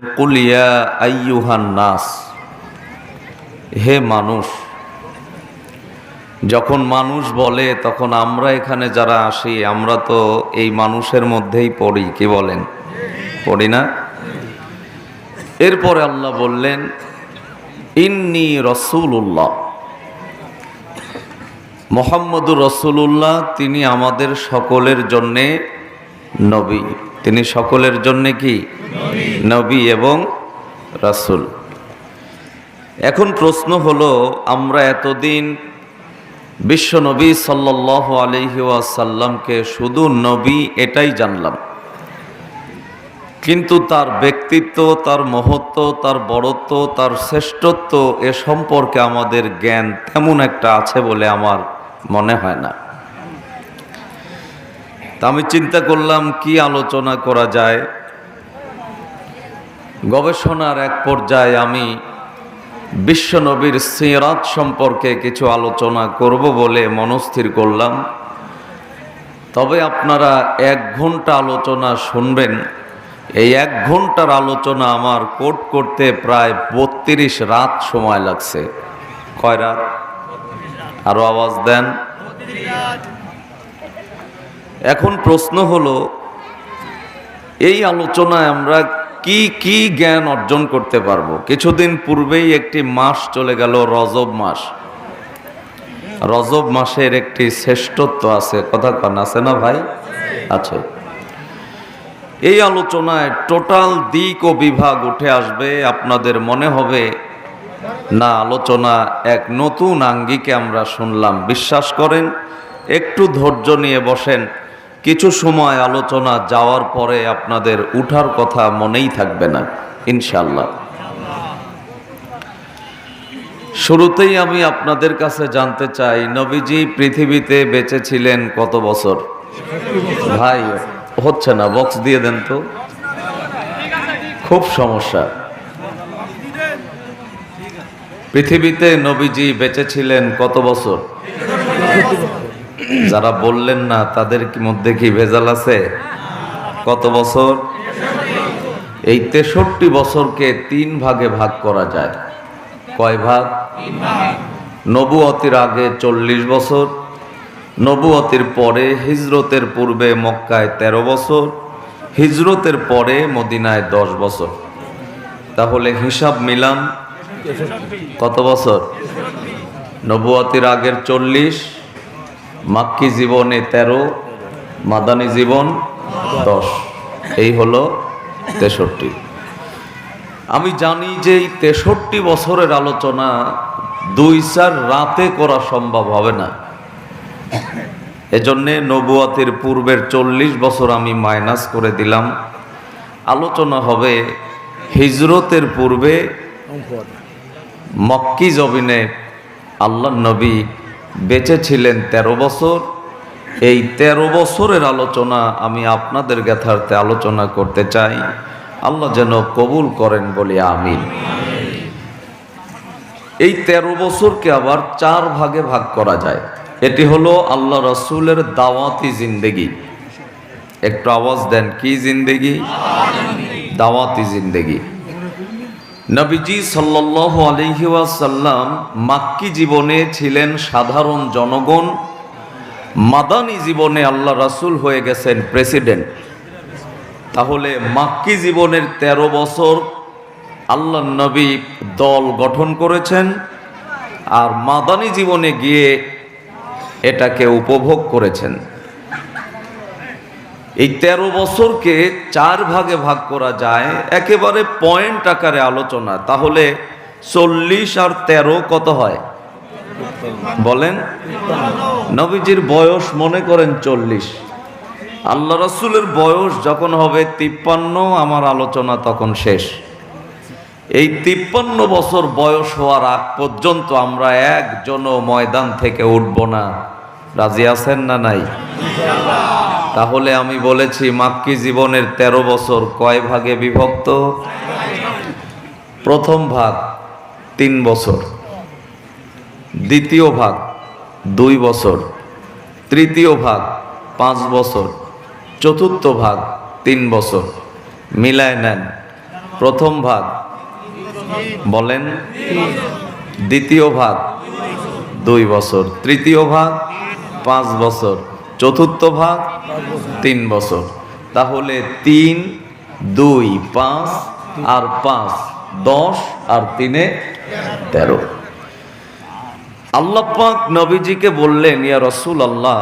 কুলিয়া আইয়ুহান নাস। হে মানুষ, যখন মানুষ বলে, তখন আমরা এখানে যারা আসি, আমরা তো এই মানুষের মধ্যেই পড়ি, কি বলেন? পড়ি না? এরপরে আল্লাহ বললেন, ইন্নি রসুল্লাহ মোহাম্মদুর রসুল্লাহ তিনি আমাদের সকলের জন্যে নবী। তিনি সকলের জন্যে কি? নবী এবং রাসূল। এখন প্রশ্ন হলো, আমরা এতদিন বিশ্ব নবী সাল্লাহ আলহি ওয়াসাল্লামকে শুধু নবী এটাই জানলাম। কিন্তু তার ব্যক্তিত্ব, তার মহত্ব, তার বড়ত্ব, তার শ্রেষ্ঠত্ব এ সম্পর্কে আমাদের জ্ঞান তেমন একটা আছে বলে আমার মনে হয় না। তা আমি চিন্তা করলাম, কি আলোচনা করা যায়? গবেষণার এক পর্যায়ে আমি বিশ্বনবীর সিরাত সম্পর্কে কিছু আলোচনা করব বলে মনস্থির করলাম। তবে আপনারা এক ঘণ্টা আলোচনা শুনবেন। এই এক ঘণ্টার আলোচনা আমার কোট করতে প্রায় বত্রিশ রাত সময় লাগছে। কয় রাত? আরও আওয়াজ দেন। এখন প্রশ্ন হলো, এই আলোচনায় আমরা কি কি জ্ঞান অর্জন করতে পারব? কিছুদিন পূর্বেই একটি মাস চলে গেল, রজব মাস। রজব মাসের একটি শ্রেষ্ঠত্ব আছে। কথা কান, আছে না ভাই? আছে। এই আলোচনায় টোটাল দিক ও বিভাগ উঠে আসবে। আপনাদের মনে হবে, না, আলোচনা এক নতুন আঙ্গিকে আমরা শুনলাম। বিশ্বাস করেন, একটু ধৈর্য নিয়ে বসেন। কিছু সময় আলোচনা যাওয়ার পরে আপনাদের উঠার কথা মনেই থাকবে না ইনশাল্লাহ শুরুতেই আমি আপনাদের কাছে জানতে চাই, নবীজি পৃথিবীতে বেঁচে ছিলেন কত বছর? ভাই, হচ্ছে না, বক্স দিয়ে দেন তো। খুব সমস্যা। পৃথিবীতে নবীজি বেঁচে ছিলেন কত বছর? যারা বললেন না, তাদের কি মধ্যে কি ভেজাল আছে? কত বছর? এই তেষট্টি বছরকে তিন ভাগে ভাগ করা যায়। কয় ভাগ? নবুয়তির আগে চল্লিশ বছর, নবুয়তির পরে হিজরতের পূর্বে মক্কায় ১৩ বছর, হিজরতের পরে মদিনায় দশ বছর। তাহলে হিসাব মিলাম কত বছর? নবুয়তির আগের চল্লিশ মাক্কি জীবনে ১৩ মাদানী জীবন দশ। এই হলো তেষট্টি। আমি জানি যে এই তেষট্টি বছরের আলোচনা দুই চার রাতে করা সম্ভব হবে না। এজন্যে নবুয়াতের পূর্বের চল্লিশ বছর আমি মাইনাস করে দিলাম। আলোচনা হবে হিজরতের পূর্বে মক্কি জবিনে আল্লাহ নবী বেঁচে ছিলেন ১৩ বছর। এই ১৩ বছরের আলোচনা আমি আপনাদের জ্ঞাথার্থে আলোচনা করতে চাই। আল্লাহ যেন কবুল করেন বলে আমিন। এই ১৩ বছরকে আবার চার ভাগে ভাগ করা যায়। এটি হলো আল্লাহ রসুলের দাওয়াতি জিন্দেগি। একটু আওয়াজ দেন, কি জিন্দেগি? দাওয়াতি জিন্দেগি। নবীজি সাল্লাহ আলহিউসাল্লাম মাক্কি জীবনে ছিলেন সাধারণ জনগণ। মাদানি জীবনে আল্লাহ রাসুল হয়ে গেছেন প্রেসিডেন্ট। তাহলে মাক্কি জীবনের ১৩ বছর আল্লাহ নবী দল গঠন করেছেন আর মাদানি জীবনে গিয়ে এটাকে উপভোগ করেছেন। এই ১৩ বছরকে চার ভাগে ভাগ করা যায়, একেবারে পয়েন্ট আকারে আলোচনা। তাহলে চল্লিশ আর ১৩ কত হয়? বলেন। নবীজির বয়স মনে করেন চল্লিশ। আল্লাহ রসুলের বয়স যখন হবে তিপ্পান্ন, আমার আলোচনা তখন শেষ। এই তিপ্পান্ন বছর বয়স হওয়ার আগ পর্যন্ত আমরা একজনও ময়দান থেকে উঠব না। রাজি আছেন না নাই? তাহলে আমি বলেছি মাক্কি জীবনের ১৩ বছর? কয় ভাগে বিভক্ত? প্রথম ভাগ তিন বছর, দ্বিতীয় ভাগ দুই বছর, তৃতীয় ভাগ পাঁচ বছর, চতুর্থ ভাগ তিন বছর। মিলায় নেন, প্রথম ভাগ বলেন, দ্বিতীয় ভাগ দুই বছর, তৃতীয় ভাগ পাঁচ বছর চতুর্থ ভাগ, তিন বছর। তাহলে তিন, দুই, পাঁচ, আর পাঁচ, দশ, আর তিনে তেরো। আল্লাহ পাক নবীজিকে বললেন, ইয়া রসুল আল্লাহ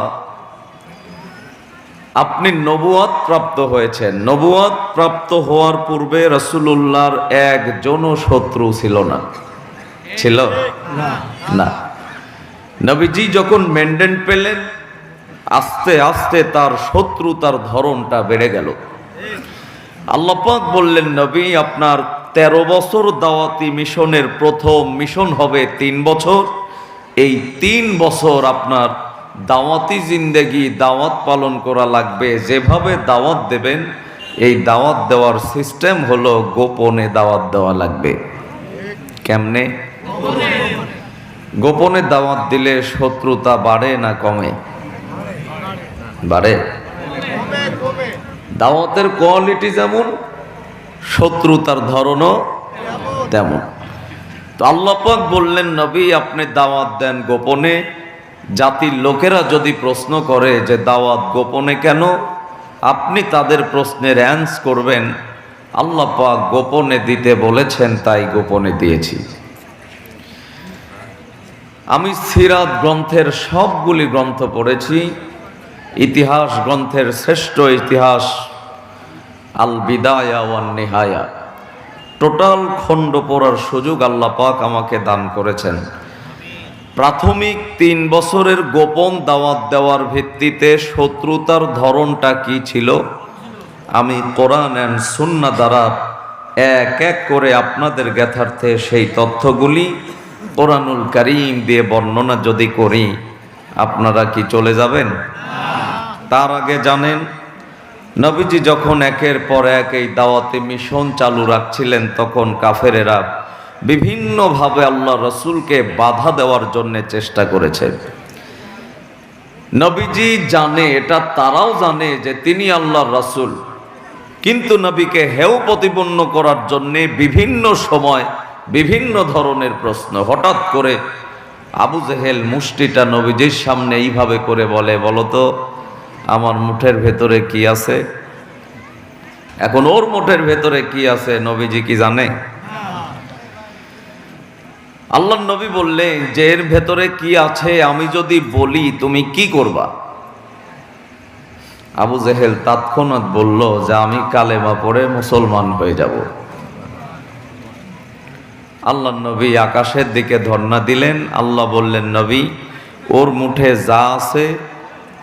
আপনি নবুয়াত প্রাপ্ত হয়েছেন। নবুয়াত প্রাপ্ত হওয়ার পূর্বে রসুল্লাহর একজনও শত্রু ছিল না। ছিল? না। নবীজি যখন মেন্ডেন পেলেন আস্তে আস্তে তার শত্রুতার ধরনটা বেড়ে গেল। আল্লাপাক বললেন, নবী, আপনার তেরো বছর দাওয়াতি মিশনের প্রথম মিশন হবে তিন বছর। এই তিন বছর আপনার দাওয়াতি জিন্দেগি, দাওয়াত পালন করা লাগবে। যেভাবে দাওয়াত দেবেন, এই দাওয়াত দেওয়ার সিস্টেম হলো গোপনে দাওয়াত দেওয়া লাগবে। কেমনে? গোপনে দাওয়াত দিলে শত্রুতা বাড়ে না কমে। বাড়ে। দাওয়াতের কোয়ালিটি যেমন, শত্রুতার ধরনও তেমন। তো আল্লাপাক বললেন, নবী, আপনি দাওয়াত দেন গোপনে। জাতির লোকেরা যদি প্রশ্ন করে যে দাওয়াত গোপনে কেন, আপনি তাদের প্রশ্নের অ্যান্স করবেন, আল্লাহ পাক গোপনে দিতে বলেছেন, তাই গোপনে দিয়েছি। আমি সিরাত গ্রন্থের সবগুলি গ্রন্থ পড়েছি। ইতিহাস গ্রন্থের শ্রেষ্ঠ ইতিহাস আল বিদায়া ওয়ান নেহায়া। টোটাল খণ্ড পড়ার সুযোগ আল্লাহ পাক আমাকে দান করেছেন। প্রাথমিক তিন বছরের গোপন দাওয়াত দেওয়ার ভিত্তিতে শত্রুতার ধরনটা কি ছিল? আমি কোরআন অ্যান্ড সুন্না দ্বারা এক এক করে আপনাদের জ্ঞাতার্থে সেই তথ্যগুলি কোরআনুল করিম দিয়ে বর্ণনা যদি করি, আপনারা কি চলে যাবেন? তার আগে জানেন, নবীজি যখন একের পর এক এই দাওয়াতে মিশন চালু রাখছিলেন, তখন কাফেরেরা বিভিন্নভাবে আল্লাহ রসুলকে বাধা দেওয়ার জন্য চেষ্টা করেছে নবীজি জানে, এটা তারাও জানে যে তিনি আল্লাহর রসুল। কিন্তু নবীকে হেও প্রতিপন্ন করার জন্যে বিভিন্ন সময় বিভিন্ন ধরনের প্রশ্ন। হঠাৎ করে আবু জেহেল মুষ্টিটা নবীজির সামনে এইভাবে করে বলে বলতো আমার মুঠের ভেতরে কি আছে? এখন ওর মুঠের ভেতরে কি আছে নবীজি কি জানে? আল্লাহ নবী বললেন যে এর ভেতরে কি আছে আমি যদি বলি, তুমি কি করবা? আবু জেহেল তৎক্ষণাৎ বলল, যে আমি কালেমা পড়ে মুসলমান হয়ে যাব। আল্লাহ নবী আকাশের দিকে ধর্ণা দিলেন। আল্লাহ বললেন, নবী, ওর মুঠে যা আছে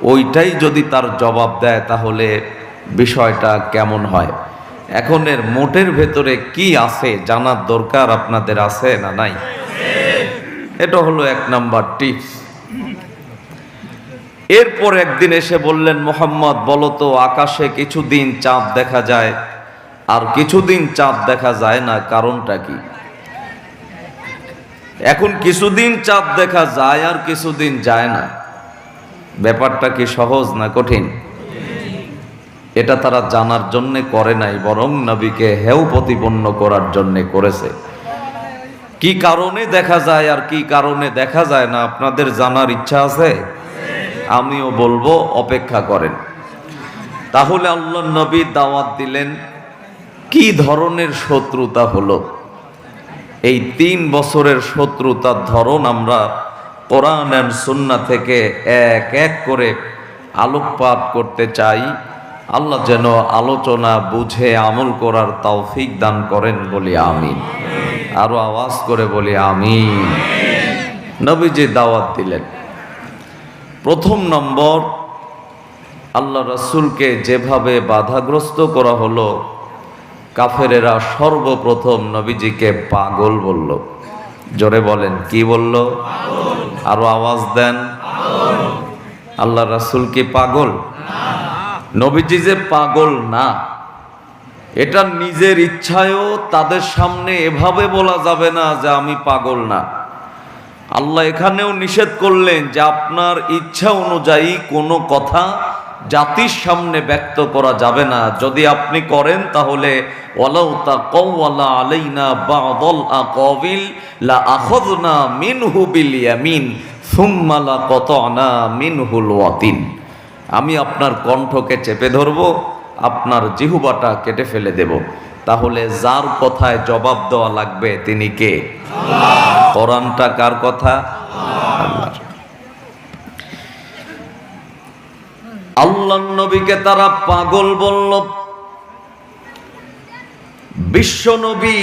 ওইটাই যদি তার জবাব দেয়, তাহলে বিষয়টা কেমন হয়? এখন এর মোটের ভেতরে কি আছে, জানার দরকার আপনাদের আছে না নাই? এটা হলো এক নাম্বার টিপস। এরপর একদিন এসে বললেন, মোহাম্মদ বলতো আকাশে কিছুদিন চাঁদ দেখা যায়, আর কিছুদিন চাঁদ দেখা যায় না, কারণটা কি? এখন কিছুদিন চাঁদ দেখা যায়, আর কিছুদিন যায় না। ব্যাপারটা কি সহজ না কঠিন? এটা তারা জানার জন্যে করে নাই, বরং নবীকে হেউ প্রতিপন্ন করার জন্যে করেছে। কি কারণে দেখা যায় আর কি কারণে দেখা যায় না, আপনাদের জানার ইচ্ছা আছে? আমিও বলব, অপেক্ষা করেন। তাহলে আল্লাহ নবী দাওয়াত দিলেন, কি ধরনের শত্রুতা হলো? এই তিন বছরের শত্রুতার ধরন আমরা কোরআন অ্যান্ড সুন্না থেকে এক এক করে আলোকপাত করতে চাই। আল্লাহ যেন আলোচনা, বুঝে, আমল করার তৌফিক দান করেন বলি আমি আরও আওয়াজ করে বলি আমি নবীজি দাওয়াত দিলেন। প্রথম নম্বর, আল্লাহ রসুলকে যেভাবে বাধাগ্রস্ত করা হলো, কাফেরেরা সর্বপ্রথম নবীজিকে পাগল বলল। জোরে বলেন, কি বলল? আরও আওয়াজ দেন। আল্লাহ রাসুল কি পাগল? নবীজি যে পাগল না, এটা নিজের ইচ্ছায়ও তাদের সামনে এভাবে বলা যাবে না যে আমি পাগল না। আল্লাহ এখানেও নিষেধ করলেন যে আপনার ইচ্ছা অনুযায়ী কোনো কথা জাতির সামনে ব্যক্ত করা যাবে না। যদি আপনি করেন তাহলে তাকাওয়ালা আলাইনা বাদাল লা মিনহু বিল কাতানা ওয়াতিন। আমি আপনার কণ্ঠকে চেপে ধরব, আপনার জিহুবাটা কেটে ফেলে দেব। তাহলে যার কথায় জবাব দেওয়া লাগবে তিনি কে? কোরআনটা কার কথা? আল্লাহ নবীকে তারা পাগল বলল। বিশ্ব নবী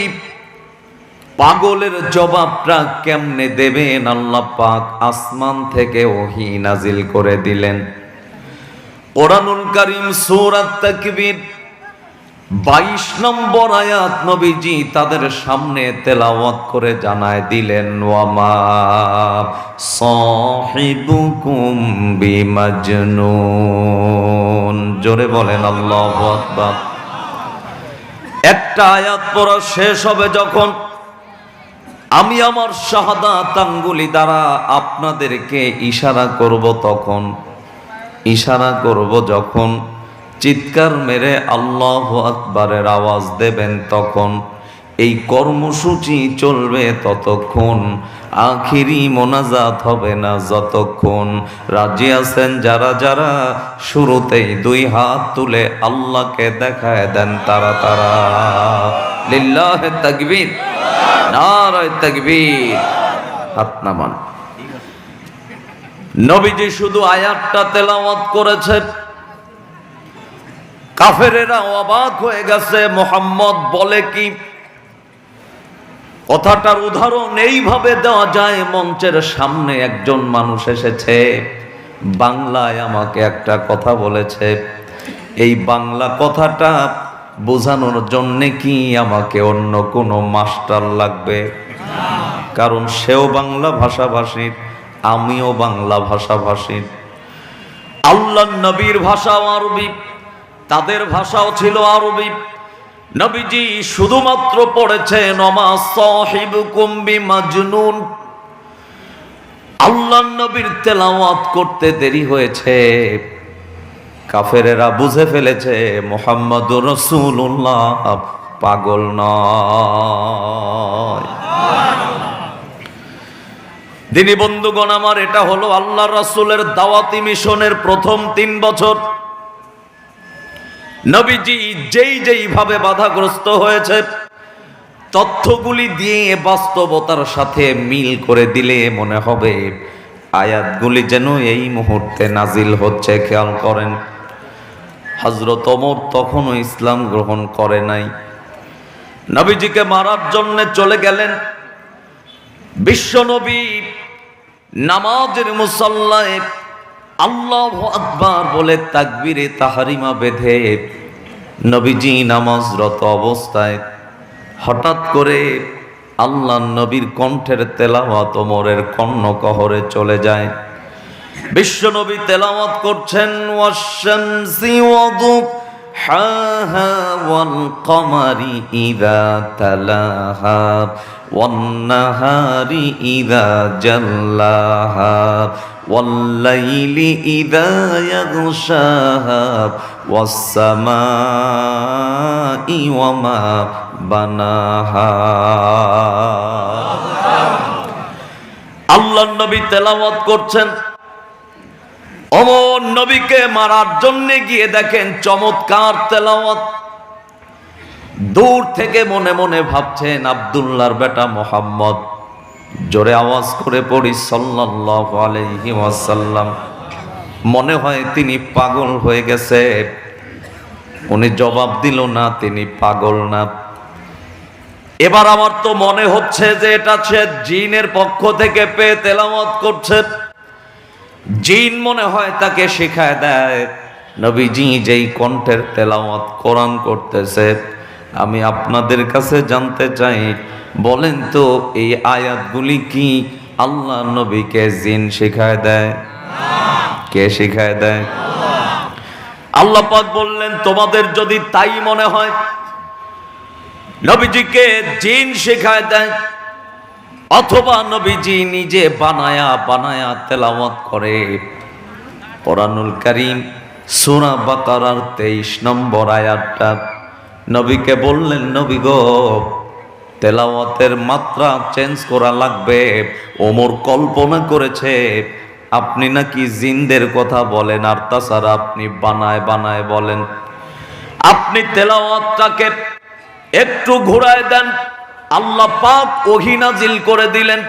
পাগলের জবাবটা কেমনে দেবেন? আল্লাহ পাক আসমান থেকে ওহি নাজিল করে দিলেন। কোরআনুল করিম সুরাত তাকবীর বাইশ নম্বর আয়াত নবীজি তাদের সামনে তেলাওয়াত করে জানায় দিলেন, ওয়ামা জোরে বলেন, আল্লাহু একটা আয়াত পড়া শেষ হবে যখন আমি আমার শাহাদাত আঙ্গুলি দ্বারা আপনাদেরকে ইশারা করব তখন, ইশারা করব যখন চিৎকার মেরে আল্লাহ আকবারের আওয়াজ দেবেন তখন। এই কর্মসূচি চলবে ততক্ষণ। আখিরি মোনাজাত হবে না যতক্ষণ। রাজি আছেন যারা যারা, শুরুতেই দুই হাত তুলে আল্লাহকে দেখায় দেন তারা তারা। লিল্লাহে তাকবীর, নারায় তাকবীর, হাত নামান। নবীজি শুধু আয়াতটা তেলাওয়াত করেছেন। কাফেরেরা অবাক হয়ে গেছে, মোহাম্মদ বলে কি? কথাটার উদাহরণ এইভাবে দেওয়া যায়, মঞ্চের সামনে একজন মানুষ এসেছে, বাংলায় আমাকে একটা কথা বলেছে, এই বাংলা কথাটা বোঝানোর জন্যে কি আমাকে অন্য কোনো মাস্টার লাগবে? কারণ সেও বাংলা ভাষাভাষী, আমিও বাংলা ভাষাভাষী। আল্লাহ নবীর ভাষা আরবি। তাদের ভাষাও ছিল আরবি। নবীজি শুধুমাত্র পড়েছে নমা সাহিব কুম্বি মাজনুন আল্লাহ নবীর তেলাওয়াত করতে দেরি হয়েছে। কাফেরেরা বুঝে ফেলেছে মোহাম্মদ রসুল্লাহ পাগল নয়। বন্ধুগণ, আমার এটা হলো আল্লাহ রাসূলের দাওয়াতি মিশনের প্রথম তিন বছর। নবীজি যেই যেই ভাবে বাধাগ্রস্ত হয়েছে, তথ্যগুলি দিয়ে বাস্তবতার সাথে মিল করে দিলে মনে হবে আয়াতগুলি যেন এই মুহূর্তে নাজিল হচ্ছে, খেয়াল করেন। হজরত ওমর তখনও ইসলাম গ্রহণ করে নাই। নবীজিকে মারার জন্য চলে গেলেন। বিশ্ব নবী নামাজের মুসল্লায় আল্লাহ আকবার বলে তাকবিরে তাহারিমা বেঁধে নবীজি নামাজরত অবস্থায় হঠাৎ করে আল্লাহ নবীর কণ্ঠের তেলাওয়াত ওমরের কর্ণকহরে চলে যায়। বিশ্বনবী তেলাওয়াত করছেন ওয়াশামসি ওয়াদুব হাহা ওয়াল কমারি ইদা তালাহা ওয়ান্নাহারি ইদা জাল্লাহা والليل إذا يغشاها والسماء وما بناها আল্লাহ নবী তেলাওয়াত করছেন অমর নবীকে মারার জন্য গিয়ে দেখেন চমৎকার তেলাওয়াত দূর থেকে মনে মনে ভাবছেন আবদুল্লাহর বেটা মোহাম্মদ জোরে আওয়াজ করে পড়ি ওয়াসাল্লাম। মনে হয় তিনি পাগল হয়ে গেছে। উনি জবাব দিল, না, তিনি পাগল না। এবার আমার তো মনে হচ্ছে যে এটা সে জিনের পক্ষ থেকে পেয়ে তেলামত করছে। জিন মনে হয় তাকে শেখায় দেয়, নবীজি যেই কণ্ঠের তেলামত কোরআন করতেছে, আমি আপনাদের কাছে জানতে চাই বলেন তো, এই আয়াতগুলি কি আল্লাহ নবীকে জিন শেখায় দেয়? কে শেখায় দেয়? আল্লাহ পাক বললেন, তোমাদের যদি তাই মনে হয়, নবীজিকে জিন শেখায় দেয়, অথবা নবীজি নিজে বানায়া বানায়া তেলাওয়াত করে। কোরআনুল করিম, সুরা বাকারার তেইশ নম্বর আয়াতটা নবীকে বললেন, নবী গো তেলাওয়াতের মাত্রা চেঞ্জ করা লাগবে। ওমর কল্পনা করেছে, আপনি নাকি জিনদের কথা বলেন আর তাছাড়া আপনি বানায় বানায় বলেন। আপনি তেলাওয়াতটাকে একটু ঘুরায় দেন, আল্লাহ পাক ওহিনাজিল করে দিলেন।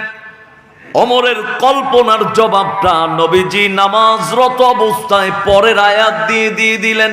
অমরের কল্পনার জবাবটা নবীজি নামাজরত অবস্থায় পরের আয়াত দিয়ে দিয়ে দিলেন।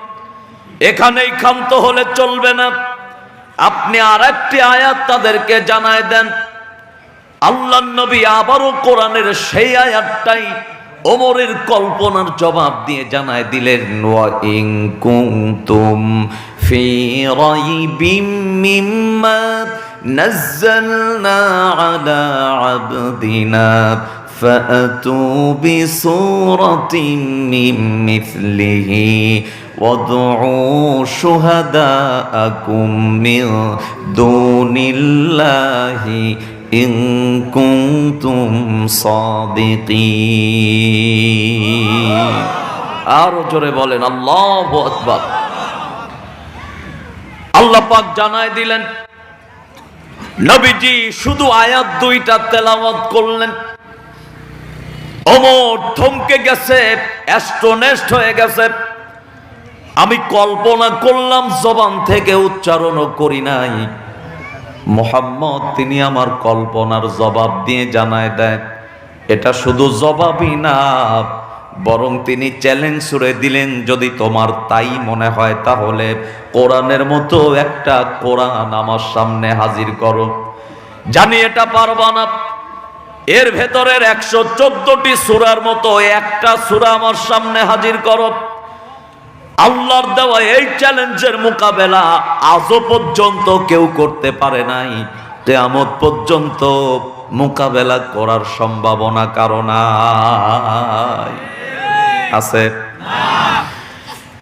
এখানেই ক্ষান্ত হলে চলবে না আপনি আর একটি আয়াত তাদেরকে জানায় দেন আল্লাহ নবী আবারও কোরআনের সেই আয়াতটাই ওমরের কল্পনার জবাব দিয়ে জানায় দিলেন ওয়া ইন কুনতুম ফি রাইবিম মিম্মা নাযালনা আলা আবদিনা فأتوا بسورة من مثله وادعوا شهداءكم من دون الله إن كنتم صادقين আরো জোরে বলেন আল্লাহ আকবার আল্লাহ পাক জানায় দিলেন নবীজি শুধু আয়াত দুইটা তেলাওয়াত করলেন অমর থমকে গেছে অ্যাস্ট্রোনেস্ট হয়ে গেছে আমি কল্পনা করলাম, জবান থেকে উচ্চারণও করি নাই। মোহাম্মদ, তিনি আমার কল্পনার জবাব দিয়ে জানায় দেয় এটা শুধু জবাবই না, বরং তিনি চ্যালেঞ্জ ছুড়ে দিলেন, যদি তোমার তাই মনে হয় তাহলে কোরআনের মতো একটা কোরআন আমার সামনে হাজির করো। জানি এটা পারবা না। এর ভেতরের একশো চোদ্দটি সুরার মতো একটা সুরা আমার সামনে হাজির করো। আল্লাহর দেওয়া এই চ্যালেঞ্জের মোকাবেলা আজও পর্যন্ত কেউ করতে পারে নাই। কেয়ামত পর্যন্ত মোকাবেলা করার সম্ভাবনা কারণ আছে?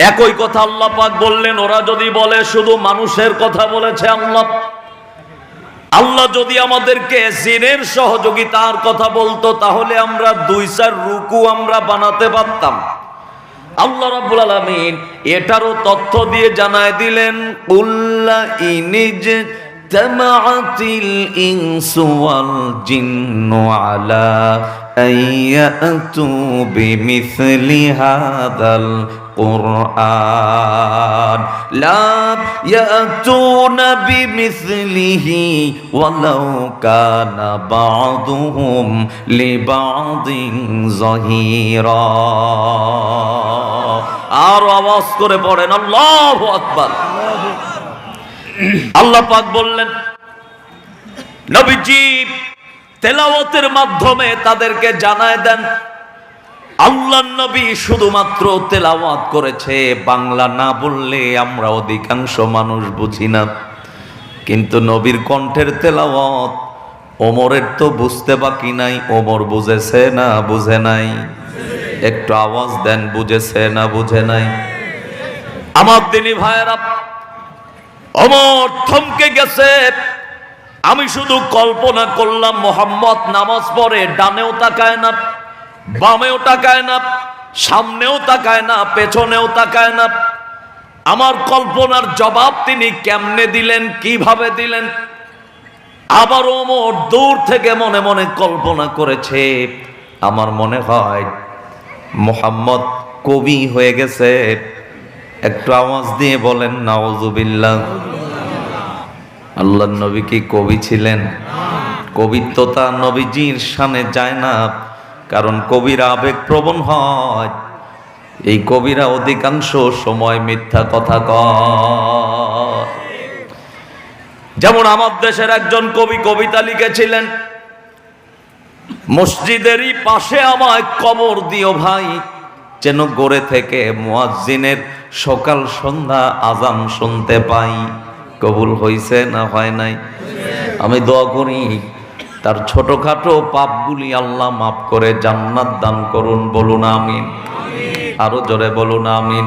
একই কথা আল্লাহ পাক বললেন, ওরা যদি বলে শুধু মানুষের কথা বলেছে আল্লাহ আল্লাহ যদি আমাদেরকে জিনের সহযোগিতার কথা বলতো, তাহলে আমরা দুই চার রুকু আমরা বানাতে পারতাম। আল্লাহ রাব্বুল আলামিন এটারও তথ্য দিয়ে জানায় দিলেন উল্লা ইনিজ তামাআতিল ইনসু ওয়াল জিন্নু আলা আইয়াতু বিমিথলি হাদাল القرآن لا يأتون بمثله ولو كان بعضهم لبعض ظهيرا আর আওয়াজ করে পড়েন, আল্লাহ আকবার। আল্লাহ পাক বললেন, নবীজি, তেলাওয়াতের মাধ্যমে তাদেরকে জানায় দেন আল্লাহ নবী শুধুমাত্র তেলাওয়াত করেছে, বাংলা না বললে আমরা অধিকাংশ মানুষ বুঝি না। কিন্তু নবীর কণ্ঠের তেলাওয়াত, ওমরের তো বুঝতে বাকি নাই, ওমর বুঝেছে না, বুঝে নাই। একটু আওয়াজ দেন, বুঝেছে না বুঝে নাই? আমার দিনী ভাইয়েরা, অমর থমকে গেছে। আমি শুধু কল্পনা করলাম, মোহাম্মদ নামাজ পড়ে, ডানেও তাকায় না, বামেও তাকায় না, সামনেও তাকায় না, পেছনেও তাকায় না। আমার কল্পনার জবাব তিনি কেমনে দিলেন, কীভাবে দিলেন? আবার ওমর দূর থেকে মনে মনে কল্পনা করেছে, আমার মনে হয় মোহাম্মদ কবি হয়ে গেছে। একটু আওয়াজ দিয়ে বলেন নাওজুবিল্লাহ আল্লাহ নবী কি কবি ছিলেন? কবিত্বতা নবীজির সামনে যায় না, কারণ কবিরা আবেগ প্রবণ হয়। এই কবিরা অধিকাংশ সময় মিথ্যা কথা কয়। যেমন আমার দেশের একজন কবি কবিতা লিখেছিলেন মসজিদেরই পাশে আমায় কবর দিও ভাই। যেন গড়ে থেকে মুয়াজ্জিনের সকাল সন্ধ্যা আজান শুনতে পাই। কবুল হইছে না হয় নাই? আমি দোয়া করি, তার ছোটখাটো পাপগুলি আল্লাহ মাফ করে জান্নাত দান করুন, বলুন আমিন। আরও জোরে বলুন আমিন।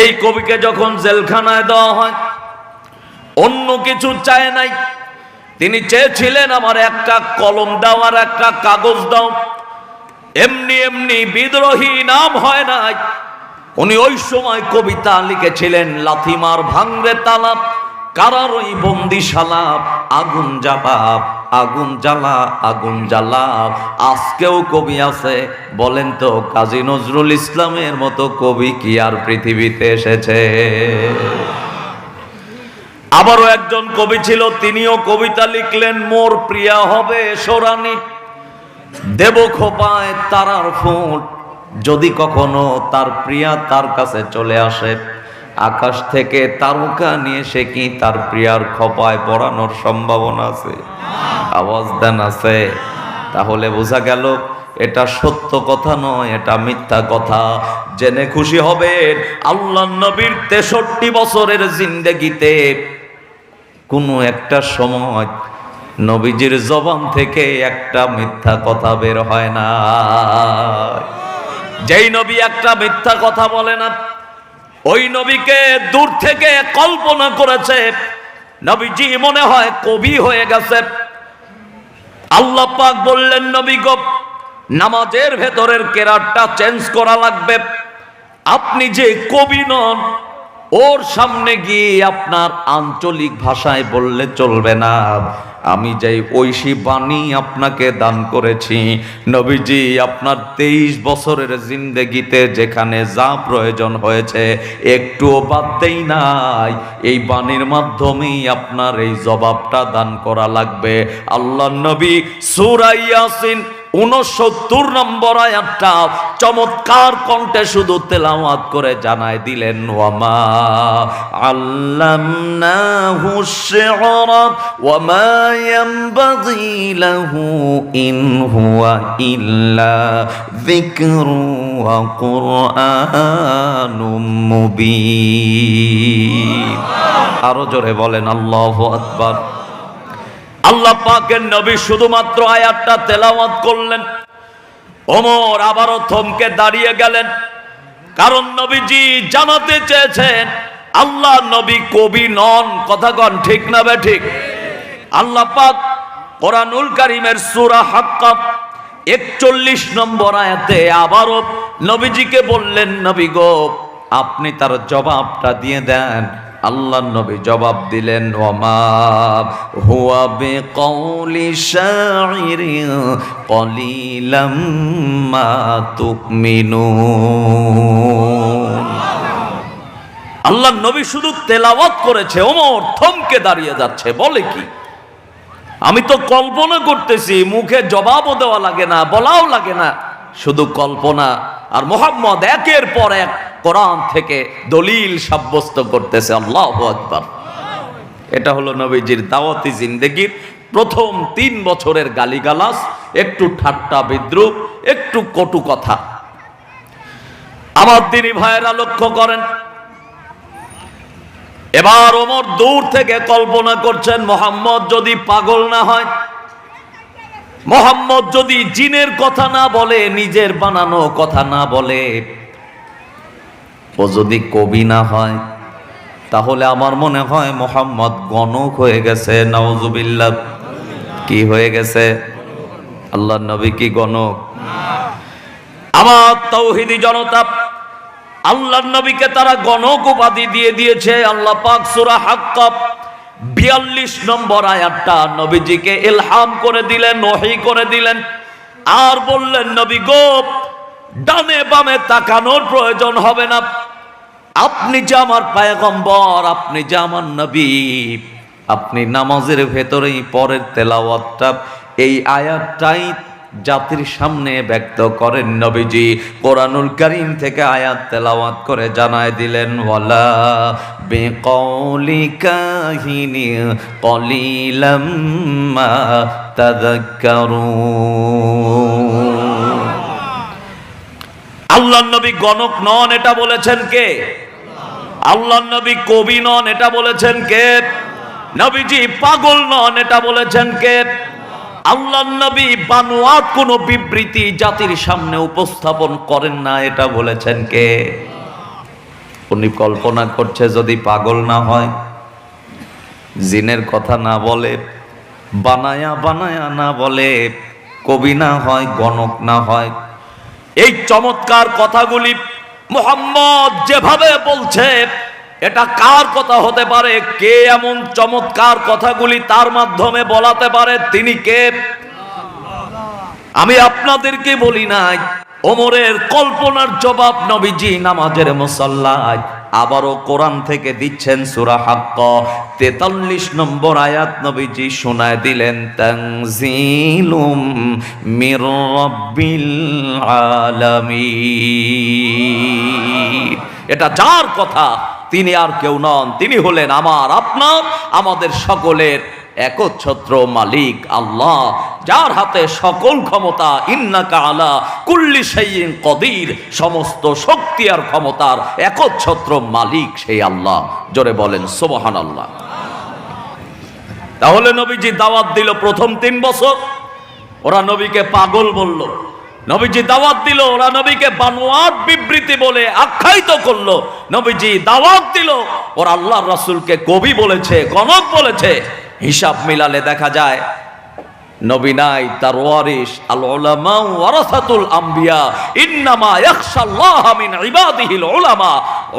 এই কবিকে যখন জেলখানায় দেওয়া হয়, অন্য কিছু চায় নাই। তিনি চেয়েছিলেন আমার একটা কলম দাও আর একটা কাগজ দাও। এমনি এমনি বিদ্রোহী নাম হয় নাই। উনি ওই সময় কবিতা লিখেছিলেন, লাথিমার ভাঙরে তালাপ, কারার ওই বন্দিশালা আগুন জ্বালাপ, আগুন জ্বালা, আগুন জ্বালাপ আজকেও কবি আছে, বলেন তো, কাজী নজরুল ইসলামের মতো কবি কি আর পৃথিবীতে এসেছে? আবারও একজন কবি ছিল, তিনিও কবিতা লিখলেন, মোর প্রিয়া হবে সোরানি, দেব খোপায় তারার ফুট। যদি কখনো তার প্রিয়া তার কাছে চলে আসে, আকাশ থেকে তারকা নিয়ে সে কি তার প্রিয়ার খোপায় পড়ানোর সম্ভাবনা আছে? আওয়াজ দেন, আছে। তাহলে বোঝা গেল, এটা সত্য কথা নয়, এটা মিথ্যা কথা। জেনে খুশি হবে আল্লাহ নবীর তেষট্টি বছরের জিন্দেগিতে কোনো একটা সময় নবীজির জবান থেকে একটা মিথ্যা কথা বের হয় না। যেই নবী একটা মিথ্যা কথা বলে না, ওই নবীকে দূর থেকে কল্পনা করেছে। নবীজি মনে হয় কবি হয়ে গেছে। আল্লাহ পাক বললেন, নবী গো, নামাজের ভেতরের কেরাটটা চেঞ্জ করা লাগবে। আপনি যে কবি নন ওর সামনে গিয়ে আপনার আঞ্চলিক ভাষায় বললে চলবে না। আমি যেই ঐশী বাণী আপনাকে দান করেছি, নবীজি আপনার তেইশ বছরের জিন্দেগিতে যেখানে যা প্রয়োজন হয়েছে, একটুও বাদ দেই নাই। এই বাণীর মাধ্যমেই আপনার এই জবাবটা দান করা লাগবে। আল্লাহ নবী সুরাইয়াসিন উনসত্তর নম্বর আয়াতটা চমৎকার কণ্ঠে শুধু তেলাওয়াত করে জানায় দিলেন, ওয়ামা আল্লামনাহু শি'রা ওয়ামা ইয়ানবাগি লাহু ইন হুয়া ইল্লা যিকরু ওয়া কুরআনুম আরও জোরে বলেন, আল্লাহু আকবার। আল্লাহ পাকের নবী শুধুমাত্র আয়াতটা তেলাওয়াত করলেন। ওমর আবারও থমকে দাঁড়িয়ে গেলেন। কারণ নবীজি জানাতে চেয়েছেন, আল্লাহ নবী কবি নন কথা কন ঠিক না বে ঠিক? আল্লাহ পাক কোরআনুল কারিমের সূরা হাক্কাব একচল্লিশ নম্বর আয়াতে আবারও নবীজিকে বললেন, নবী গো, আপনি তার জবাবটা দিয়ে দেন। আল্লাহ নবী জবাব দিলেন, ওমা কৌলি আল্লাহ নবী শুধু তেলাওয়াত করেছে, ওমর থমকে দাঁড়িয়ে যাচ্ছে, বলে কি? আমি তো কল্পনা করতেছি, মুখে জবাবও দেওয়া লাগে না, বলাও লাগে না। শুধু কল্পনা আর মোহাম্মদ একের পর এক কোরআন থেকে দলিল সাব্যস্ত করতেছে, আল্লাহ আকবার। এটা হলো নবীজির দাওয়াতি জিন্দেগির প্রথম তিন বছরের গালিগালাস একটু ঠাট্টা বিদ্রুপ, একটু কটু কথা। আমার তিনি ভাইয়েরা লক্ষ্য করেন, এবার ওমর দূর থেকে কল্পনা করছেন, মোহাম্মদ যদি পাগল না হয় মোহাম্মদ যদি জিনের কথা না বলে, নিজের বানানো কথা না বলে, ও যদি কবি না হয়, তাহলে আমার মনে হয় মোহাম্মদ গণক হয়ে গেছে। নওজুবিল্লাহ কি হয়ে গেছে? আল্লাহ নবী কি গণক? আমার তৌহিদি জনতা, আল্লাহর নবীকে তারা গণক উপাধি দিয়ে দিয়েছে। আল্লাহ পাক সূরা হাক্কাব বিয়াল্লিশ নম্বর আয়াতটা নবীজিকে ইলহাম করে দিলেন, ওহী করে দিলেন, আর বললেন, নবী গোপ ডানে বামে তাকানোর প্রয়োজন হবে না। আপনি যে আমার পায়গম্বর, আপনি যে আমার নবী, আপনি নামাজের ভেতরেই পরের তেলাওয়াতটা, এই আয়াতটাই জাতির সামনে ব্যক্ত করেন নবীজি। কোরআনুল করিম থেকে আয়াত তেলাওয়াত করে জানায় দিলেন, ওয়ালা বিকৌলি কাহিনী কলিলাম মা তাযাক্কারুন আল্লাহ নবী গণক নন, এটা বলেছেন কে? আল্লাহ নবী কবি নন, এটা বলেছেন কে? নবীজি পাগল নন, এটা বলেছেন কে? আল্লাহ নবী বানোয়াট কোন বিবৃতি জাতির সামনে উপস্থাপন করেন না, এটা বলেছেন কে? উনি কল্পনা করছে যদি পাগল না হয়, জিনের কথা না বলে, বানায়া বানায়া না বলে, কবি না হয়, গণক না হয়। এই চমৎকার কথাগুলি মোহাম্মদ যেভাবে বলছে এটা কার কথা হতে পারে? কে এমন চমৎকার কথাগুলি তার মাধ্যমে বলাতে পারে? তিনি কে? আমি আপনাদেরকে বলি নাই, ওমরের কল্পনার জবাব নবীজি নামাজের মুসাল্লায় আবারও কোরআন থেকে দিচ্ছেন সুরা হাক্ক। তেতাল্লিশ নম্বর আয়াত নবীজি শোনায় দিলেন এটা যার কথা? তিনি আর কেউ নন। তিনি হলেন আমার আপনার, আমাদের সকলের একচ্ছত্র মালিক আল্লাহ, যার হাতে সকল ক্ষমতা ইন্নাকা আলা কুল্লি শাইইন কদির, সমস্ত শক্তি আর ক্ষমতার একচ্ছত্র মালিক সেই আল্লাহ। জোরে বলেন সুবহান আল্লাহ তাহলে নবীজি দাওয়াত দিল প্রথম তিন বছর। ওরা নবীকে পাগল বলল। নবীজি দাওয়াত দিল, ওরা নবীকে বানোয়াট বিবৃতি বলে আখ্যায়িত করল। নবীজি দাওয়াত দিল, ওরা আল্লাহ রাসূলকে কবি বলেছে, গণক বলেছে, হিসাব মিলালে দেখা যায় আম্বিয়া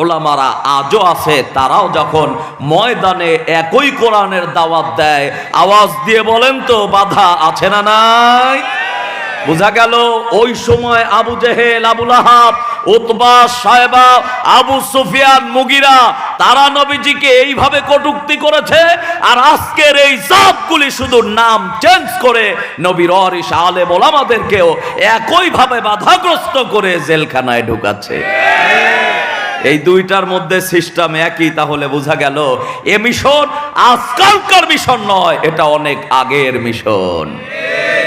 উলামারা আজও আছে, তারাও যখন ময়দানে একই কোরআনের দাওয়াত দেয়, আওয়াজ দিয়ে বলেন তো, বাধা আছে না নাই? বোঝা গেল, ওই সময় আবু জেহেল আবুল আহাব উতবা সাহেবা আবু সুফিয়ান, মুগিরা, তারা নবীজিকে এইভাবে কটুক্তি করেছে, আর আজকের এই সবগুলি শুধু নাম চেঞ্জ করে নবীর অরিস আলে আমাদেরকেও একইভাবে বাধাগ্রস্ত করে জেলখানায় ঢুকাচ্ছে। এই দুইটার মধ্যে সিস্টেম একই, তাহলে বোঝা গেল, এ মিশন আজকালকার মিশন নয়, এটা অনেক আগের মিশন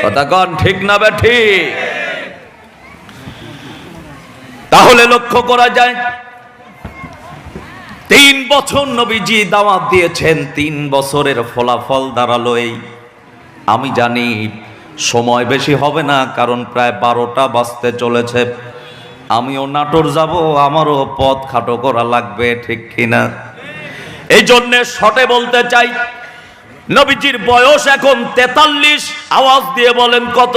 কথা কন ঠিক না বে ঠিক? তাহলে লক্ষ্য করা যায়, তিন বছর নবীজি দাওয়াত দিয়েছেন, তিন বছরের ফলাফল দাঁড়াল এই। আমি জানি সময় বেশি হবে না, কারণ প্রায় বারোটা বাজতে চলেছে। আমিও নাটোর যাব, আমারও পথ খাটো করা লাগবে, ঠিক কিনা? এই জন্যে শটে বলতে চাই নবীজির বয়স এখন তেতাল্লিশ, আওয়াজ দিয়ে বলেন কত?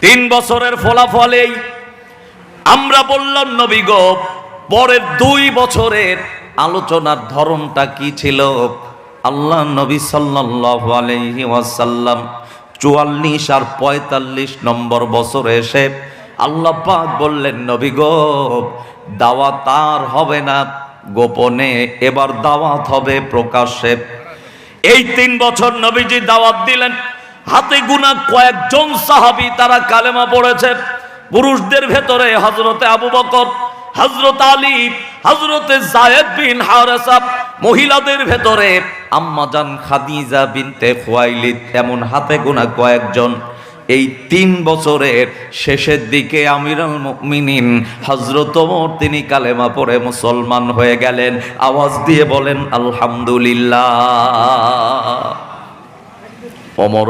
তিন বছরের ফলাফল এই। আমরা বললাম, নবী গো, পরের দুই বছরের আলোচনার ধরনটা কি ছিল? আল্লাহ নবী সাল্লাল্লাহু আলাইহি ওয়াসাল্লাম চুয়াল্লিশ আর পঁয়তাল্লিশ নম্বর বছরে এসে আল্লাহ পাক বললেন, নবী গো, দাওয়াত আর হবে না। গোপনে এবার দাওয়াত হবে প্রকাশ্যে। এই তিন বছর নবীজি দাওয়াত দিলেন। হাতে গুনা কয়েকজন সাহাবি তারা কালেমা পড়েছে। পুরুষদের ভেতরে হজরতে আবু বকর হজরত আলী হজরতে জায়েদ বিন হারেসাব মহিলাদের ভেতরে আম্মাজান খাদিজা বিনতে খোয়াইলি এমন হাতে গুনা কয়েকজন এই তিন বছরের শেষের দিকে আমিরুল মিনিন হজরত তিনি কালেমা পরে মুসলমান হয়ে গেলেন। আওয়াজ দিয়ে বলেন, আলহামদুলিল্লাহ। অমর